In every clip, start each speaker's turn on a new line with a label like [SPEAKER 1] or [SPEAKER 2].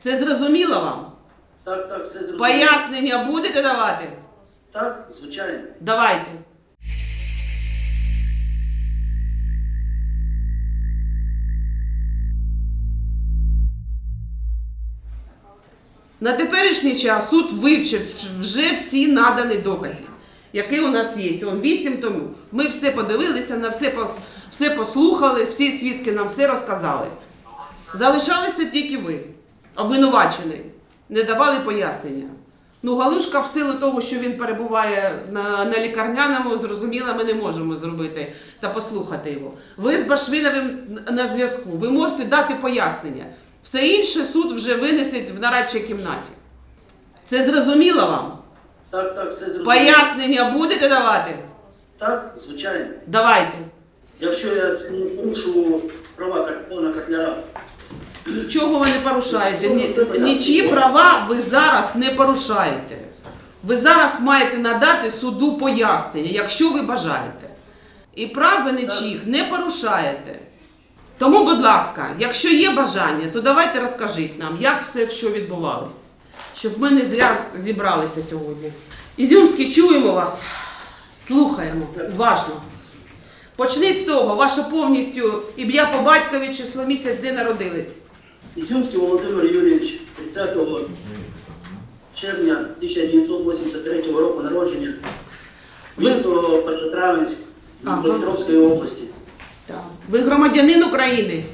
[SPEAKER 1] Це зрозуміло вам?
[SPEAKER 2] Так, так, все зрозуміло.
[SPEAKER 1] Пояснення будете давати?
[SPEAKER 2] Так, звичайно.
[SPEAKER 1] Давайте. На теперішній час суд вивчив вже всі надані докази, які у нас є. Он вісім томів. Ми все подивилися, на все, все послухали, всі свідки нам все розказали. Залишалися тільки ви, обвинувачений, не давали пояснення. Ну, Галушка, в силу того, що він перебуває на, на лікарняному, зрозуміло, ми не можемо зробити та послухати його. Ви з Башвіновим на зв'язку, ви можете дати пояснення. Все інше суд вже винесеть в нарадчій кімнаті. Це зрозуміло вам?
[SPEAKER 2] Так, так, все зрозуміло.
[SPEAKER 1] Пояснення будете давати?
[SPEAKER 2] Так, звичайно.
[SPEAKER 1] Давайте.
[SPEAKER 2] Якщо я це не порушу права Кат- Котляра,
[SPEAKER 1] Нічого ви не порушаєте. Ні, нічиї права ви зараз не порушаєте. Ви зараз маєте надати суду пояснення, якщо ви бажаєте. І прав ви нічих не порушаєте. Тому, будь ласка, якщо є бажання, то давайте розкажіть нам, як все що відбувалося. Щоб ми не зря зібралися сьогодні. Ізюмський, чуємо вас, слухаємо уважно. Почніть з того, ваше повністю ім'я по батькові, число місяць, де народились.
[SPEAKER 2] Ізюмський Володимир Юрійович 30 червня 1983 року народження, місто Першотравенськ. Дніпропетровської області.
[SPEAKER 1] Так. Ви громадянин України,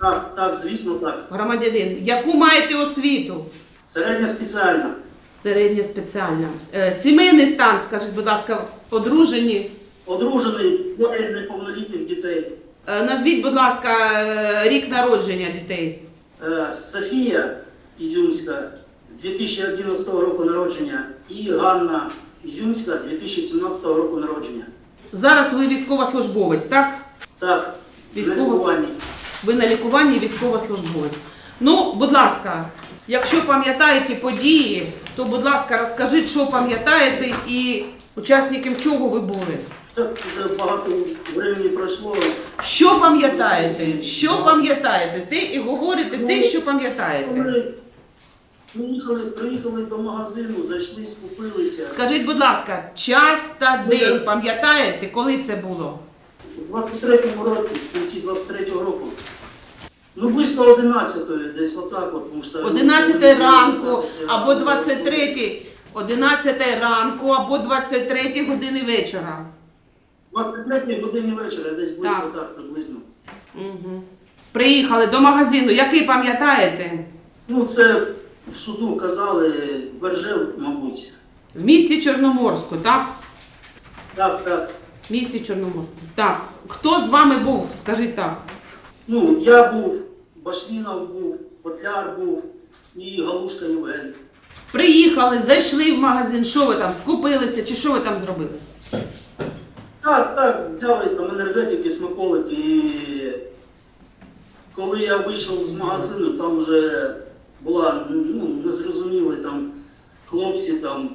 [SPEAKER 2] Так, так, звісно, так.
[SPEAKER 1] громадянин. Яку маєте освіту?
[SPEAKER 2] Середня спеціальна.
[SPEAKER 1] Середня спеціальна. Е, сімейний стан, скажіть, будь ласка, одружені.
[SPEAKER 2] Одружений, двоє неповнолітніх дітей.
[SPEAKER 1] Е, назвіть, будь ласка, е, рік народження дітей.
[SPEAKER 2] Е, Софія Ізюмська 2011 року народження і Ганна Ізюмська 2017 року народження.
[SPEAKER 1] Зараз ви військовослужбовець, так?
[SPEAKER 2] Так,
[SPEAKER 1] Військово-
[SPEAKER 2] на лікуванні.
[SPEAKER 1] Ви на лікуванні військовослужбовець. Ну, будь ласка, якщо пам'ятаєте події, то, будь ласка, розкажіть, що пам'ятаєте і учасником чого ви були.
[SPEAKER 2] Так вже багато времени пройшло.
[SPEAKER 1] Що пам'ятаєте? Що пам'ятаєте? Ти і говорите те, що пам'ятаєте.
[SPEAKER 2] Ми приїхали, приїхали до магазину, зайшли, скупилися.
[SPEAKER 1] Скажіть, будь ласка, час та день пам'ятаєте, коли це було?
[SPEAKER 2] У 23-му році, в кінці 23-го року. Ну, близько 11-ї, десь отак от. тому що-
[SPEAKER 1] 11 ранку або 23, 11 ранку або 23 години вечора.
[SPEAKER 2] 23 годині вечора, десь близько
[SPEAKER 1] Так.
[SPEAKER 2] так, приблизно.
[SPEAKER 1] Угу. Приїхали до магазину, який пам'ятаєте?
[SPEAKER 2] Ну, це в суду казали Вержев, мабуть.
[SPEAKER 1] В місті Чорноморську, так?
[SPEAKER 2] Так, так.
[SPEAKER 1] В місті Чорноморську. Так. Хто з вами був? Скажіть так.
[SPEAKER 2] Ну, я був, Башлінов був, Котляр був і Галушка Євген.
[SPEAKER 1] Приїхали, зайшли в магазин, що ви там, скупилися чи що ви там зробили?
[SPEAKER 2] Так, так, взяли там енергетики, смаколики. І коли я вийшов з магазину, там вже була, ну, незрозумілі там хлопці там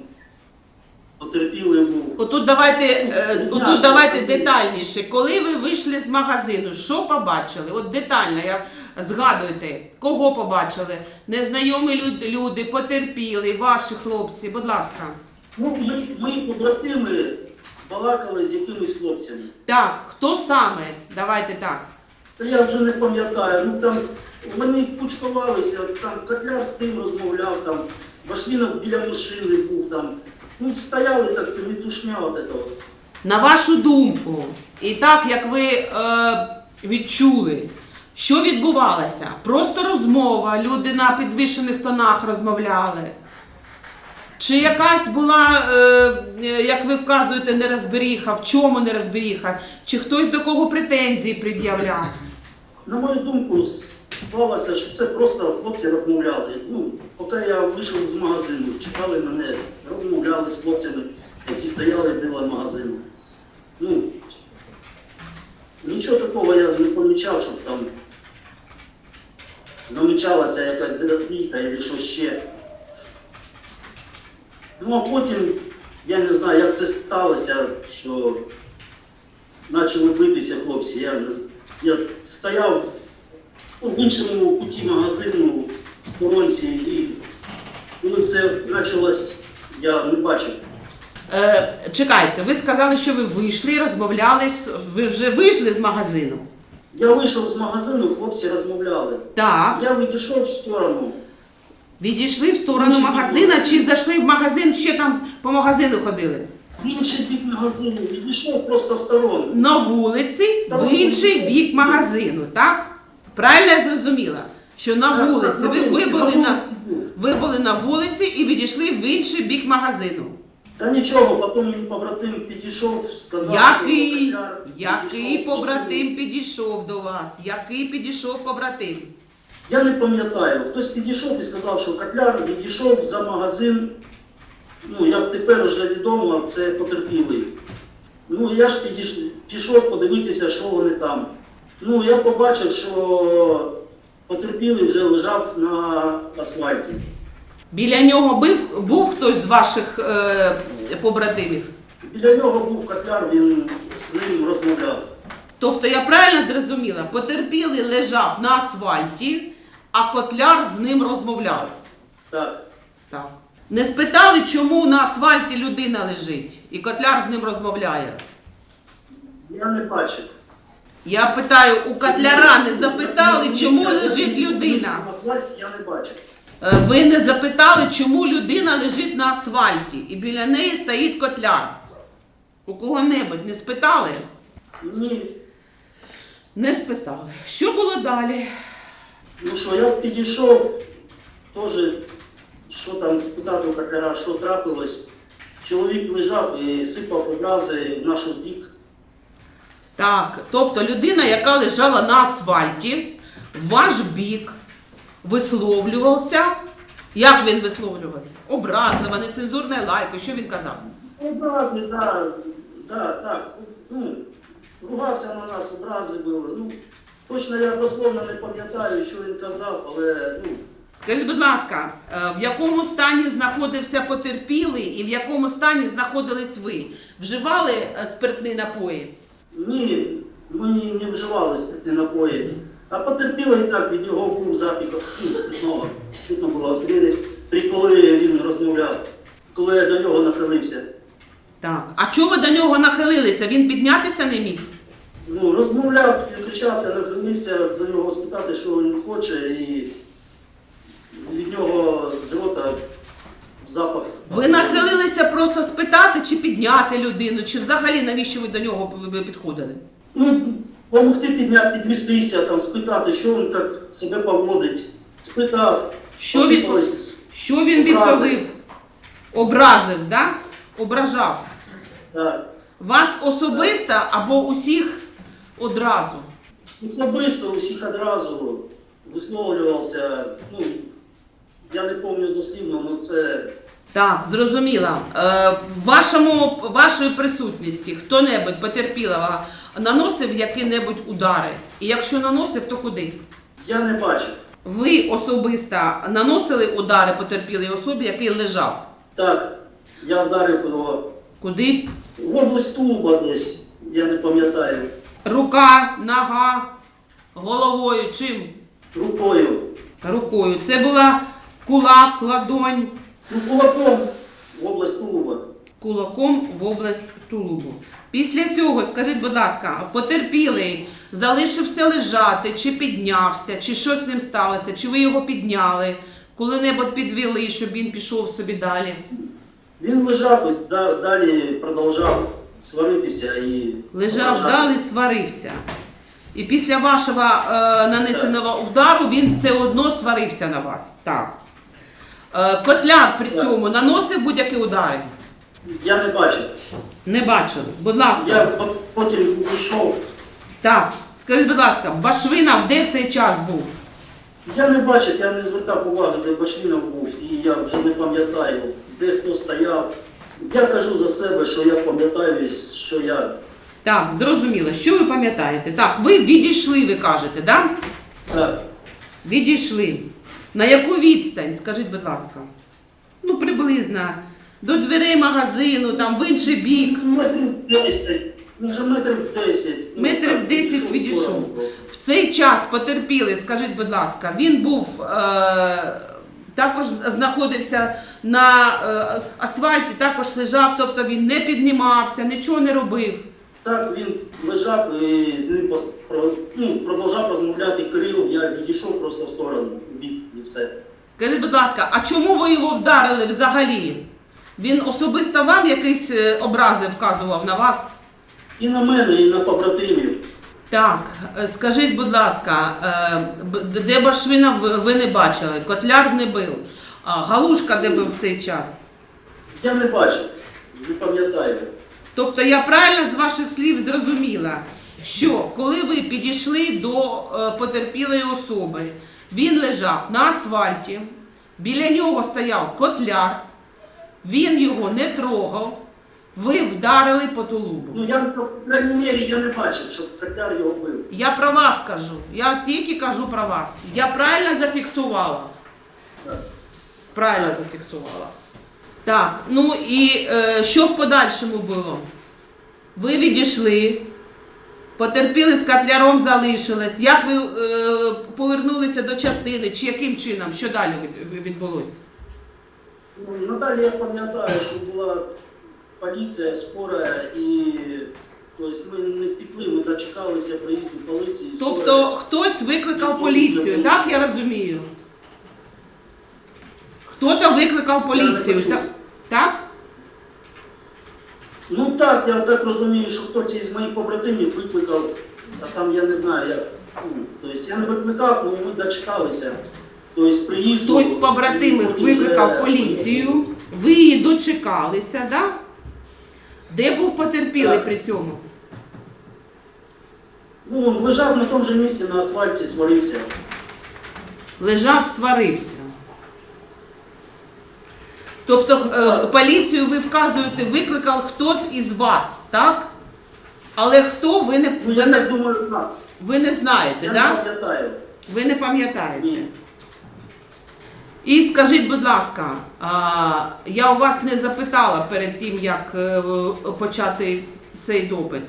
[SPEAKER 2] потерпілий був.
[SPEAKER 1] Отут давайте, е, отут
[SPEAKER 2] ж
[SPEAKER 1] давайте детальніше. Коли ви вийшли з магазину, що побачили? От детально, як згадуйте, кого побачили? Незнайомі люд- люди, потерпіли, ваші хлопці, будь ласка.
[SPEAKER 2] Ну, ми, ми побратими балакали з якимись хлопцями.
[SPEAKER 1] Так, хто саме? Давайте так.
[SPEAKER 2] Та я вже не пам'ятаю. Ну там вони кучкувалися, там котляр з тим розмовляв, там Башлінов біля машини був там. Ну, стояли так, це метушня от этого.
[SPEAKER 1] На вашу думку, і так як ви е, відчули, що відбувалося? Просто розмова, люди на підвищених тонах розмовляли. Чи якась була, е, е, як ви вказуєте, нерозберіха, в чому нерозберіха? Чи хтось до кого претензії пред'являв?
[SPEAKER 2] На мою думку, склалося, що це просто хлопці розмовляли. Ну, поки я вийшов з магазину, чекали мене, розмовляли з хлопцями, які стояли біля магазину. Ну, нічого такого я не помічав, щоб там намічалася якась директійка або що ще. Ну а потім, я не знаю, як це сталося, що почали битися хлопці. Я, я стояв в іншому куті магазину, в охоронці, і коли все почалось, я не бачив.
[SPEAKER 1] Е, чекайте, ви сказали, що ви вийшли, розмовляли, ви вже вийшли з магазину.
[SPEAKER 2] Я вийшов з магазину, хлопці розмовляли.
[SPEAKER 1] Так.
[SPEAKER 2] Я відійшов в сторону.
[SPEAKER 1] Відійшли в сторону магазина чи зайшли в магазин, ще там по магазину ходили?
[SPEAKER 2] В інший бік магазину, відійшов просто в сторону.
[SPEAKER 1] На вулиці, в інший бік магазину, так? Правильно я зрозуміла? Що на
[SPEAKER 2] Так,
[SPEAKER 1] вулиці,
[SPEAKER 2] так, на
[SPEAKER 1] ви,
[SPEAKER 2] вулиці,
[SPEAKER 1] були
[SPEAKER 2] на
[SPEAKER 1] на,
[SPEAKER 2] вулиці був.
[SPEAKER 1] ви були на вулиці і відійшли в інший бік магазину.
[SPEAKER 2] Та нічого, потім мій побратим підійшов, сказав,
[SPEAKER 1] Який,
[SPEAKER 2] що
[SPEAKER 1] який побратим підійшов до вас? Який підійшов побратим?
[SPEAKER 2] Я не пам'ятаю. Хтось підійшов і сказав, що Котляр відійшов за магазин. Ну, як тепер вже відомо, це потерпілий. Ну, я ж пішов подивитися, що вони там. Ну, я побачив, що потерпілий вже лежав на асфальті.
[SPEAKER 1] Біля нього був, був хтось з ваших е, побратимів?
[SPEAKER 2] Біля нього був Котляр, він з ним розмовляв.
[SPEAKER 1] Тобто я правильно зрозуміла, потерпілий лежав на асфальті, а котляр з ним розмовляв.
[SPEAKER 2] Так.
[SPEAKER 1] Так. Не спитали, чому на асфальті людина лежить, і котляр з ним розмовляє.
[SPEAKER 2] Я не бачив.
[SPEAKER 1] Я питаю, у котляра не запитали, чому лежить людина.
[SPEAKER 2] На асфальті я не бачив.
[SPEAKER 1] Е, Ви не запитали, чому людина лежить на асфальті, і біля неї стоїть котляр. У кого-небудь не спитали?
[SPEAKER 2] Ні.
[SPEAKER 1] Не спитали. Що було далі?
[SPEAKER 2] Ну що, я підійшов, теж, що там спитати у Котляра, що трапилось. Чоловік лежав і сипав образи в наш бік.
[SPEAKER 1] Так, тобто людина, яка лежала на асфальті, в ваш бік висловлювався. Як він висловлювався? Образливо, нецензурною лайкою. Що він казав?
[SPEAKER 2] Образи, да, да, так. Ну, ругався на нас, образи були. Ну, точно я дословно не пам'ятаю, що він казав, але ну,
[SPEAKER 1] Скажіть, будь ласка, е, в якому стані знаходився потерпілий і в якому стані знаходились ви? Вживали е, спиртні напої?
[SPEAKER 2] ні, ми не вживали спиртні напої. А потерпілий так, від нього був запах ну, спиртного. Чутно було, при, при коли він розмовляв, коли я до нього нахилився.
[SPEAKER 1] Так. А чого ви до нього нахилилися? Він піднятися не міг?
[SPEAKER 2] Ну, розмовляв, кричав, я нахилився до нього спитати, що він хоче, і від нього з рота запах.
[SPEAKER 1] Ви нахилилися просто спитати, чи підняти людину, чи взагалі навіщо ви до нього підходили?
[SPEAKER 2] Ну, допомогти підняти, підвестися, там, спитати, що він так себе поводить. Спитав,
[SPEAKER 1] Що він- Що він відповів? Образив, да? Ображав.
[SPEAKER 2] Так.
[SPEAKER 1] Вас особисто або усіх одразу?
[SPEAKER 2] Особисто усіх одразу висловлювався. Ну, я не пам'ятаю дослівно, але це
[SPEAKER 1] Так, зрозуміла. Е, в вашому, вашої присутності хто-небудь потерпілого наносив які-небудь удари? І якщо наносив, то куди?
[SPEAKER 2] я не бачив.
[SPEAKER 1] Ви особисто наносили удари потерпілій особі, який лежав?
[SPEAKER 2] Так, я вдарив його
[SPEAKER 1] Куди?
[SPEAKER 2] в область тулуба десь, я не пам'ятаю,
[SPEAKER 1] Рука, нога, головою, чим?
[SPEAKER 2] рукою.
[SPEAKER 1] Рукою. Це була кулак, ладонь,
[SPEAKER 2] Ну, кулаком в область тулуба.
[SPEAKER 1] кулаком в область тулубу. Після цього, скажіть, будь ласка, потерпілий залишився лежати, чи піднявся, чи що з ним сталося, чи ви його підняли, коли-небудь підвели, щоб він пішов собі далі.
[SPEAKER 2] Він лежав і да- далі продовжав сваритися і
[SPEAKER 1] Лежав
[SPEAKER 2] ображати.
[SPEAKER 1] далі, сварився. І після вашого е, нанесеного удару він все одно сварився на вас. Так. Е, котляр при
[SPEAKER 2] Так.
[SPEAKER 1] цьому наносив будь-які удари.
[SPEAKER 2] Я не бачив.
[SPEAKER 1] Не бачили. Будь ласка.
[SPEAKER 2] Я по- потім прийшов.
[SPEAKER 1] Так, скажіть, будь ласка, Башвинов де в цей час був?
[SPEAKER 2] Я не бачив, я не звертав уваги, де Башлінов був, і я вже не пам'ятаю, де хто стояв. Я кажу за себе, що я пам'ятаю, що я
[SPEAKER 1] Так, зрозуміло. Що ви пам'ятаєте? Так, ви відійшли, ви кажете, да?
[SPEAKER 2] так.
[SPEAKER 1] Відійшли. На яку відстань, скажіть, будь ласка? Ну, приблизно. До дверей магазину, там в інший бік.
[SPEAKER 2] Метрів 10, може метрів 10. ну,
[SPEAKER 1] Метрів
[SPEAKER 2] так,
[SPEAKER 1] 10
[SPEAKER 2] в
[SPEAKER 1] відійшов.
[SPEAKER 2] сторону просто.
[SPEAKER 1] В цей час потерпілий, скажіть, будь ласка, він був е- також знаходився на е, асфальті, також лежав, тобто він не піднімався, нічого не робив.
[SPEAKER 2] Так, він лежав і з ним пос- про- ну, продовжав розмовляти Кирил, я відійшов просто в сторону, в бік і все.
[SPEAKER 1] Скажіть, будь ласка, а чому ви його вдарили взагалі? Він особисто вам якісь е, образи вказував на вас?
[SPEAKER 2] І на мене, і на побратимів.
[SPEAKER 1] Так, е, скажіть, будь ласка, е, де Башвина ви- не бачили? Котляр не бив. А Галушка де був в цей час?
[SPEAKER 2] Я не бачив, не пам'ятаю.
[SPEAKER 1] Тобто я правильно з ваших слів зрозуміла, що коли ви підійшли до е, потерпілої особи, він лежав на асфальті, біля нього стояв котляр, він його не трогав, ви вдарили по тулубу.
[SPEAKER 2] Ну я, по крайній мірі, я не бачив, щоб Котяр його бив.
[SPEAKER 1] Я про вас кажу, я тільки кажу про вас. Я правильно зафіксувала.
[SPEAKER 2] Так.
[SPEAKER 1] Правильно зафіксувала. Так, ну і е, що в подальшому було? Ви відійшли, потерпіли з котляром залишились. Як ви е, повернулися до частини, чи яким чином? Що далі від- відбулося?
[SPEAKER 2] Ну, надалі я пам'ятаю, що була поліція, скора, і тобто, ми не втекли, ми дочекалися приїзду поліції.
[SPEAKER 1] Тобто хтось викликав поліцію, так я розумію? Хто-то викликав поліцію,
[SPEAKER 2] почув.
[SPEAKER 1] так? так?
[SPEAKER 2] Ну так, я так розумію, що хтось із моїх побратимів викликав, а там я не знаю як. Ну, Тобто я не викликав, але ми дочекалися. Тобто приїзду.
[SPEAKER 1] Хтось з побратимих викликав поліцію, ви її дочекалися, да? Де був потерпілий
[SPEAKER 2] Так.
[SPEAKER 1] при цьому?
[SPEAKER 2] Ну, лежав на тому же місці на асфальті, сварився.
[SPEAKER 1] Лежав, сварився. Тобто е, поліцію ви вказуєте, викликав хтось із вас, так? Але хто ви не,
[SPEAKER 2] Ну
[SPEAKER 1] ви
[SPEAKER 2] я
[SPEAKER 1] не,
[SPEAKER 2] так думаю, так.
[SPEAKER 1] ви не знаєте,
[SPEAKER 2] Я
[SPEAKER 1] так?
[SPEAKER 2] не пам'ятаю.
[SPEAKER 1] Ви не пам'ятаєте.
[SPEAKER 2] Ні.
[SPEAKER 1] І скажіть, будь ласка, я у вас не запитала перед тим, як е, почати цей допит.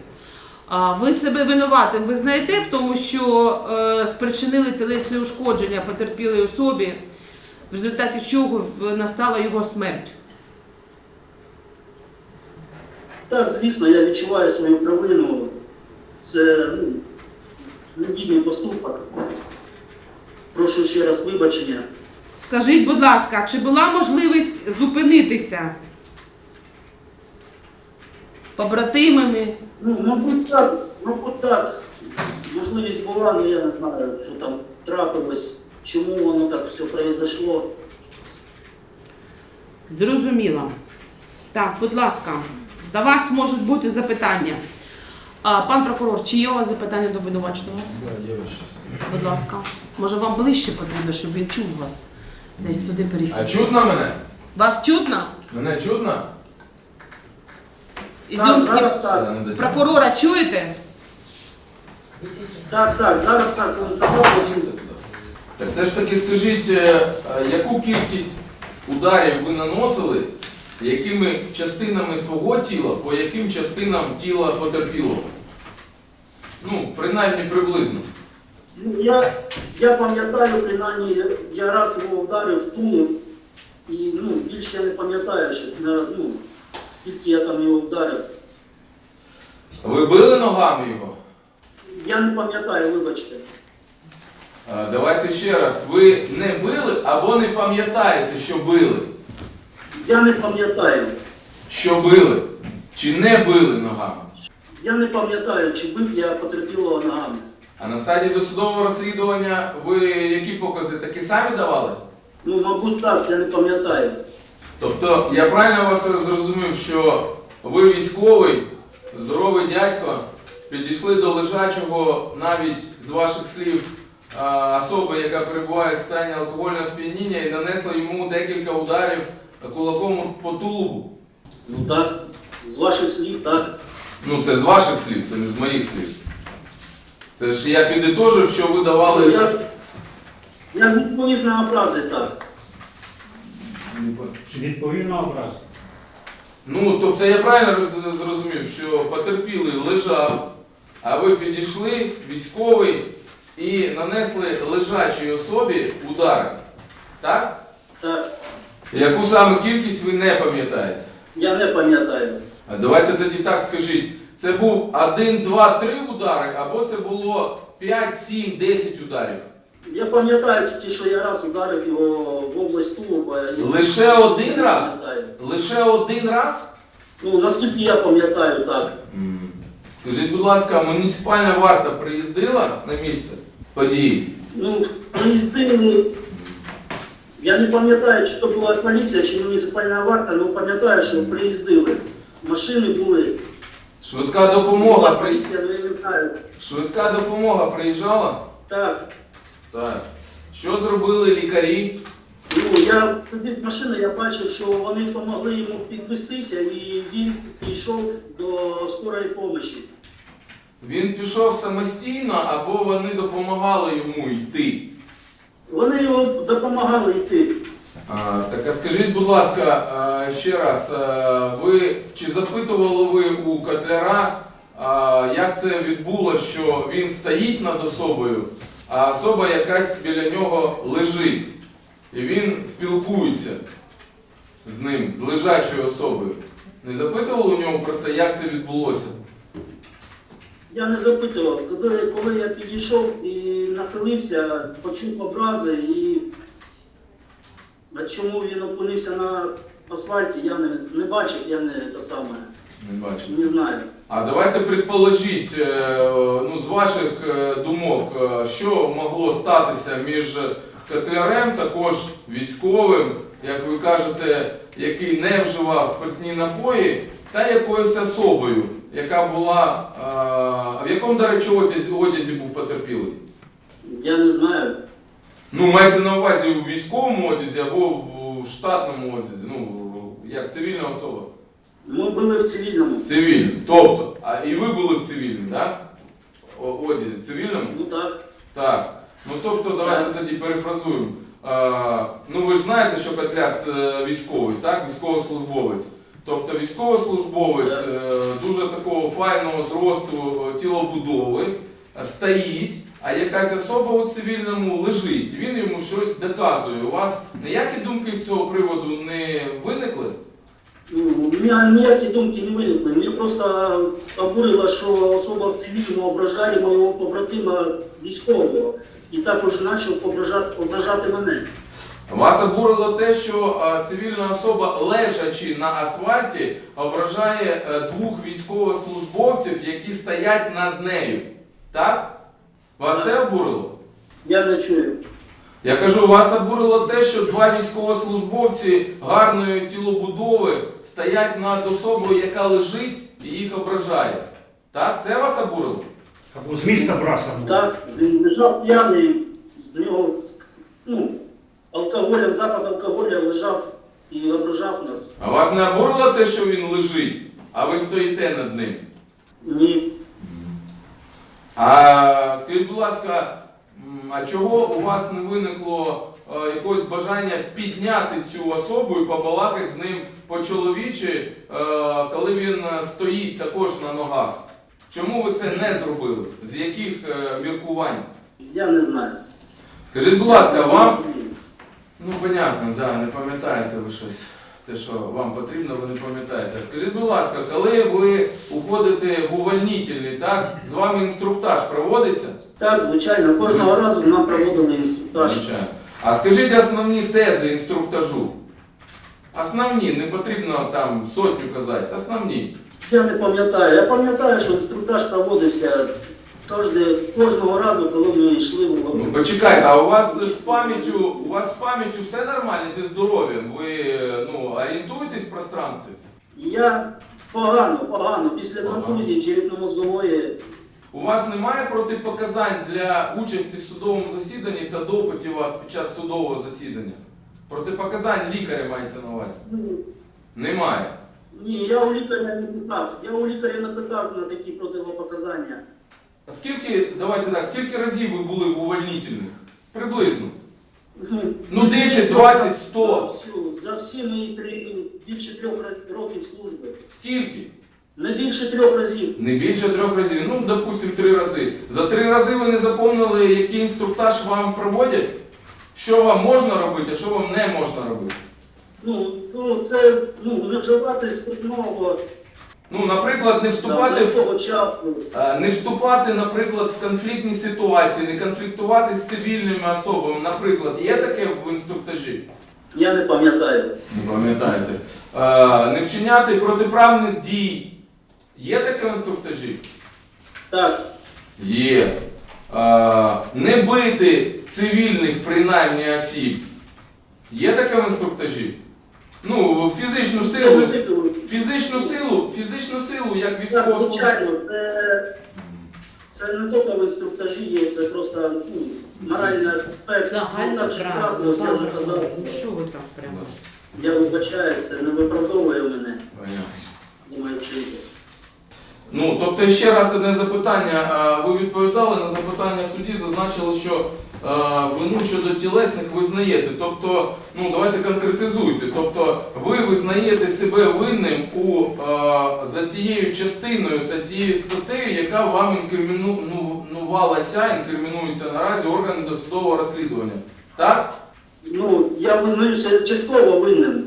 [SPEAKER 1] Ви себе винуватим ви знаєте в тому, що е, спричинили тілесне ушкодження потерпілій особі, в результаті чого настала його смерть?
[SPEAKER 2] Так, звісно, я відчуваю свою провину. Це ну, негідний поступок. Прошу ще раз вибачення.
[SPEAKER 1] Скажіть, будь ласка, чи була можливість зупинитися побратимами?
[SPEAKER 2] Ну, мабуть, так, мабуть, так. Можливість була, але я не знаю, що там трапилось, чому воно так все произошло.
[SPEAKER 1] Зрозуміло. Так, будь ласка, до вас можуть бути запитання. А, пан прокурор, чи є у вас запитання до обвинуваченого?
[SPEAKER 3] Да, є ось щось.
[SPEAKER 1] Будь ласка. Може вам ближче потрібно, щоб він чув вас? Десь туди
[SPEAKER 3] А
[SPEAKER 1] пересісти.
[SPEAKER 3] чутно мене?
[SPEAKER 1] Вас чутно?
[SPEAKER 3] Мене чутно?
[SPEAKER 1] Ізюмський
[SPEAKER 2] зараз так.
[SPEAKER 1] прокурора чуєте?
[SPEAKER 2] Так, так, зараз так, сказав,
[SPEAKER 3] туди. Так все ж таки скажіть, е, е, яку кількість ударів ви наносили, якими частинами свого тіла, по яким частинам тіла потерпілого? Ну, принаймні приблизно.
[SPEAKER 2] Ну, я, я пам'ятаю, принаймні, я раз його вдарив в тулуб, і ну, більше я не пам'ятаю, що, ну, скільки я там його вдарив.
[SPEAKER 3] Ви били ногами його?
[SPEAKER 2] Я не пам'ятаю, вибачте.
[SPEAKER 3] Е, Давайте ще раз. Ви не били або не пам'ятаєте, що били?
[SPEAKER 2] Я не пам'ятаю.
[SPEAKER 3] Що били? Чи не били ногами?
[SPEAKER 2] Я не пам'ятаю, чи бив я потерпілого ногами.
[SPEAKER 3] А на стадії досудового розслідування ви які покази такі самі давали?
[SPEAKER 2] Ну, мабуть, так, я не пам'ятаю.
[SPEAKER 3] Тобто я правильно вас зрозумів, що ви військовий, здоровий дядько, підійшли до лежачого навіть з ваших слів особи, яка перебуває в стані алкогольного сп'яніння і нанесли йому декілька ударів кулаком по тулубу.
[SPEAKER 2] Ну так, з ваших слів, так.
[SPEAKER 3] Ну це з ваших слів, це не з моїх слів. Це ж я підітожив, що ви давали.
[SPEAKER 2] я, я відповів на образи так.
[SPEAKER 4] Відповів на образ.
[SPEAKER 3] Ну, тобто я правильно роз- зрозумів, що потерпілий лежав, а ви підійшли, військовий, і нанесли лежачій особі удари. Так?
[SPEAKER 2] Так,
[SPEAKER 3] Яку саме кількість ви не пам'ятаєте?
[SPEAKER 2] я не пам'ятаю.
[SPEAKER 3] А давайте тоді так скажіть. Це був 1, 2, 3 удари, або це було 5, 7, 10 ударів?
[SPEAKER 2] Я пам'ятаю тільки, що я раз ударив його в область Тулуба. і-
[SPEAKER 3] Лише один
[SPEAKER 2] Я
[SPEAKER 3] раз? Лише один раз?
[SPEAKER 2] Ну, наскільки я пам'ятаю, так.
[SPEAKER 3] Скажіть, будь ласка, муніципальна варта приїздила на місце події?
[SPEAKER 2] Ну, приїздили. Я не пам'ятаю, чи то була поліція, чи муніципальна варта, але пам'ятаю, що приїздили. Машини були.
[SPEAKER 3] Швидка допомога при...
[SPEAKER 2] поліція, але я не знаю.
[SPEAKER 3] Швидка допомога приїжджала?
[SPEAKER 2] Так.
[SPEAKER 3] Так. Що зробили лікарі?
[SPEAKER 2] Ну, я сидів в машині, я бачив, що вони допомогли йому підвестися, і він пішов до скорої допомоги.
[SPEAKER 3] Він пішов самостійно або вони допомагали йому йти?
[SPEAKER 2] Вони його допомагали йти.
[SPEAKER 3] Так а скажіть, будь ласка, ще раз, ви чи запитували ви у котляра, як це відбулося, що він стоїть над особою, а особа якась біля нього лежить, і він спілкується з ним, з лежачою особою? Не запитували у нього про це, як це відбулося?
[SPEAKER 2] Я не запитував, коли я підійшов і нахилився, почув образи і а чому він опинився на асфальті, я не, не бачив, я не те саме,
[SPEAKER 3] Не бачу.
[SPEAKER 2] не знаю.
[SPEAKER 3] А давайте предположіть, е, ну, з ваших е, думок, е, що могло статися між котлярем, також військовим, як ви кажете, який не вживав спиртні напої, та якоюсь особою, яка була. А в якому, до речі, одязі був потерпілий?
[SPEAKER 2] Я не знаю.
[SPEAKER 3] Ну, мається на увазі у військовому одязі або в штатному одязі, ну, як цивільна особа.
[SPEAKER 2] Ми були в цивільному.
[SPEAKER 3] Цивільним. Тобто, а і ви були в цивільному, так? О- Одязі, цивільному?
[SPEAKER 2] Ну так.
[SPEAKER 3] Так. Ну тобто, давайте тоді перефразуємо. А, ну ви ж знаєте, що Котляр це військовий, так? Військовослужбовець. Тобто військовослужбовець е, дуже такого файного зросту е, тілобудови е, стоїть, а якась особа у цивільному лежить. Він йому щось доказує. У вас ніякі думки з цього приводу не виникли?
[SPEAKER 2] Ну, у ніякі думки не виникли. Мені просто обурило, що особа в цивільному ображає моєго побратима військового і також почав ображати, ображати мене.
[SPEAKER 3] Вас обурило те, що цивільна особа, лежачи на асфальті, ображає е, двох військовослужбовців, які стоять над нею. Так? Вас це обурило?
[SPEAKER 2] Я не чую.
[SPEAKER 3] Я кажу, вас обурило те, що два військовослужбовці гарної тілобудови стоять над особою, яка лежить і їх ображає. Так? Це вас обурило?
[SPEAKER 4] Або з міста браса був.
[SPEAKER 2] Так, він лежав п'яний, з нього ну, алкоголем, запах алкоголя лежав і ображав нас.
[SPEAKER 3] А вас не обурило те, що він лежить, а ви стоїте над ним?
[SPEAKER 2] Ні.
[SPEAKER 3] А скажіть, будь ласка, а чого у вас не виникло е, якогось бажання підняти цю особу і побалакати з ним по-чоловічі, е, коли він е, стоїть також на ногах? Чому ви це не зробили? З яких міркувань?
[SPEAKER 2] Я не знаю.
[SPEAKER 3] Скажіть, будь ласка, вам. Ну, понятно, да, не пам'ятаєте ви щось. Те, що вам потрібно, ви не пам'ятаєте. Скажіть, будь ласка, коли ви уходите в увольнительний, так, з вами інструктаж проводиться?
[SPEAKER 2] Так, звичайно, кожного разу нам проводили інструктаж.
[SPEAKER 3] Звичайно. А скажіть основні тези інструктажу. Основні, не потрібно там сотню казати, основні.
[SPEAKER 2] Я не пам'ятаю. Я пам'ятаю, що інструктаж проводився кожне, кожного разу, коли ми йшли в
[SPEAKER 3] Ну, почекайте, а у вас з пам'яттю, у вас з пам'яттю все нормально зі здоров'ям? Ви ну, орієнтуєтесь в пространстві?
[SPEAKER 2] Я погано, погано, після
[SPEAKER 3] Погано.
[SPEAKER 2] контузії черепно-мозгової.
[SPEAKER 3] У вас немає протипоказань для участі в судовому засіданні та допитів вас під час судового засідання? Протипоказань лікаря мається на увазі?
[SPEAKER 2] Ну,
[SPEAKER 3] Немає.
[SPEAKER 2] Ні, я у лікаря не питав. Я у лікаря не питав на такі противопоказання.
[SPEAKER 3] Скільки, давайте так, скільки разів ви були в увольнительних? Приблизно. Ну, 10, 20, 100.
[SPEAKER 2] За, за всі мої три, більше трьох раз- років служби.
[SPEAKER 3] Скільки?
[SPEAKER 2] Не більше трьох разів.
[SPEAKER 3] Не більше трьох разів, ну, допустимо, три рази. За три рази ви не запомнили, який інструктаж вам проводять? Що вам можна робити, а що вам не можна робити?
[SPEAKER 2] Ну, ну це ну, не вживати спиртного
[SPEAKER 3] Ну, наприклад, не вступати в. Е, Не вступати, наприклад, в конфліктні ситуації, не конфліктувати з цивільними особами. Наприклад, є таке в інструктажі?
[SPEAKER 2] Я не пам'ятаю.
[SPEAKER 3] Не пам'ятаєте. Е, Не вчиняти протиправних дій. Є таке в інструктажі?
[SPEAKER 2] Так,
[SPEAKER 3] Є. Е, Не бити цивільних, принаймні осіб. Є таке в інструктажі? Ну, фізичну силу. Фізичну силу, фізичну силу, як
[SPEAKER 2] Так,
[SPEAKER 3] військовослужбовець.
[SPEAKER 2] звичайно, це, це не тільки в інструктажі є, це просто ну, моральний аспект.
[SPEAKER 1] Загально
[SPEAKER 2] Ну, так що
[SPEAKER 1] правильно.
[SPEAKER 2] трапилось, я вже казав.
[SPEAKER 1] Ну що ви так прямо?
[SPEAKER 2] Я вибачаюсь, це не виправдовує мене.
[SPEAKER 3] Понятно.
[SPEAKER 2] Думаю, вчити.
[SPEAKER 3] Ну, тобто ще раз одне запитання. Ви відповідали на запитання судді, зазначили, що вину щодо тілесних визнаєте. Тобто, ну давайте конкретизуйте. Тобто, ви визнаєте себе винним у за тією частиною та тією статтею, яка вам інкримінувалася, інкримінується наразі органи досудового розслідування. Так?
[SPEAKER 2] Ну, я визнаюся частково винним.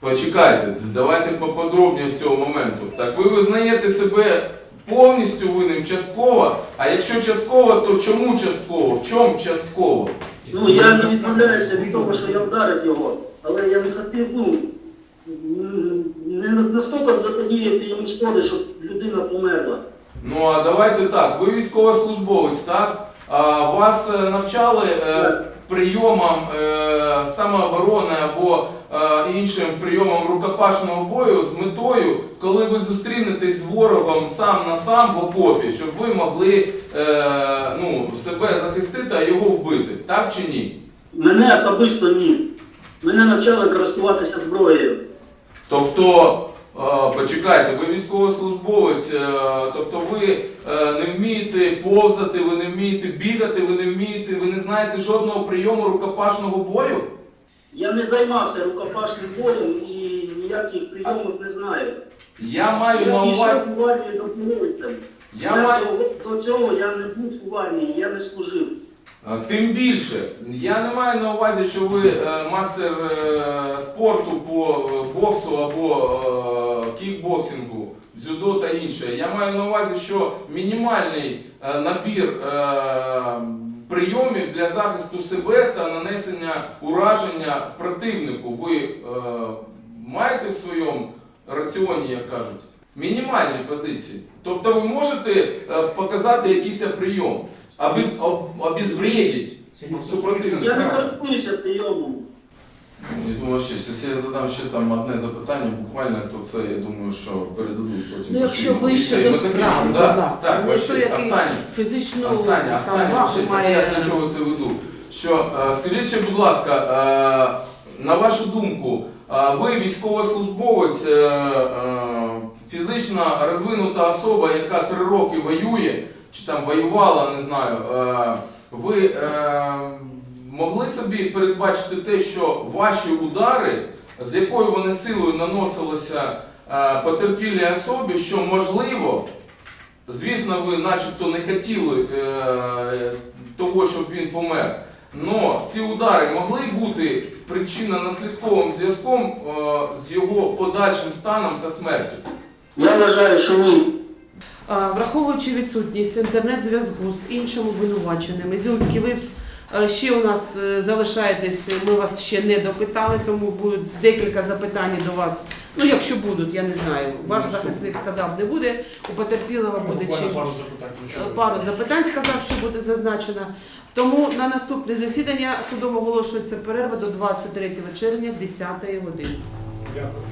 [SPEAKER 3] Почекайте, давайте поподробніше з цього моменту. Так ви визнаєте себе повністю винним частково, а якщо частково, то чому частково? В чому частково?
[SPEAKER 2] Ну, я не відмовляюся від того, що я вдарив його, але я не хотів, ну, не настільки заподіяти йому шкоди, щоб людина померла.
[SPEAKER 3] Ну а давайте так, ви військовослужбовець, так? А вас е, навчали е, прийомам е, самооборони або іншим прийомам рукопашного бою з метою, коли ви зустрінетесь з ворогом сам на сам в окопі, щоб ви могли е, ну, себе захистити, а його вбити, так чи ні?
[SPEAKER 2] Мене особисто ні. Мене навчали користуватися зброєю.
[SPEAKER 3] Тобто, е, почекайте, ви військовослужбовець, е, тобто ви е, не вмієте повзати, ви не вмієте бігати, ви не вмієте, ви не знаєте жодного прийому рукопашного бою?
[SPEAKER 2] Я не займався рукопашним боєм і ніяких прийомів не знаю.
[SPEAKER 3] Я маю на
[SPEAKER 2] Я
[SPEAKER 3] увазі.
[SPEAKER 2] пішов в армію добровольцем.
[SPEAKER 3] Я маю.
[SPEAKER 2] до, до цього я не був у армії, я не служив.
[SPEAKER 3] Тим більше, я не маю на увазі, що ви е, мастер е, спорту по е, боксу або е, кікбоксингу, дзюдо та інше. Я маю на увазі, що мінімальний е, набір е, прийомів для захисту себе та нанесення ураження противнику ви е, маєте в своєму раціоні, як кажуть. Мінімальні позиції. Тобто ви можете е, показати якийсь прийом, обез, об- обезвредить супротивника.
[SPEAKER 2] Я не користуюся прийомом.
[SPEAKER 3] Я думаю, що якщо я задам ще там одне запитання, буквально, то це я думаю, що передадуть потім.
[SPEAKER 1] Ну, якщо ближче до справи, будь
[SPEAKER 3] да?
[SPEAKER 1] ласка.
[SPEAKER 3] Так,
[SPEAKER 1] той,
[SPEAKER 3] честь,
[SPEAKER 1] який. Фізичну
[SPEAKER 3] Останнє, останнє. Ще,
[SPEAKER 1] має.
[SPEAKER 3] Я до чого це веду. Що, е, скажіть ще, будь ласка, е, на вашу думку, е, ви військовослужбовець, фізично розвинута особа, яка три роки воює, чи там воювала, не знаю, ви могли собі передбачити те, що ваші удари, з якою вони силою наносилися е, потерпілій особі, що можливо, Звісно, ви начебто не хотіли е, того, щоб він помер. Но ці удари могли бути причинно-наслідковим зв'язком е, з його подальшим станом та смертю.
[SPEAKER 2] Я вважаю, що ні.
[SPEAKER 1] Враховуючи відсутність інтернет-зв'язку з іншими обвинуваченими, Зюмський, ви е, ще у нас е, залишаєтесь, ми вас ще не допитали, тому будуть декілька запитань до вас. Ну, якщо будуть, я не знаю. Ваш захисник сказав, не буде. У потерпілого буде чи
[SPEAKER 5] пару запитань. ну,
[SPEAKER 1] пару запитань сказав, що буде зазначено. Тому на наступне засідання судом оголошується перерва до 23 червня 10 години.
[SPEAKER 4] Дякую.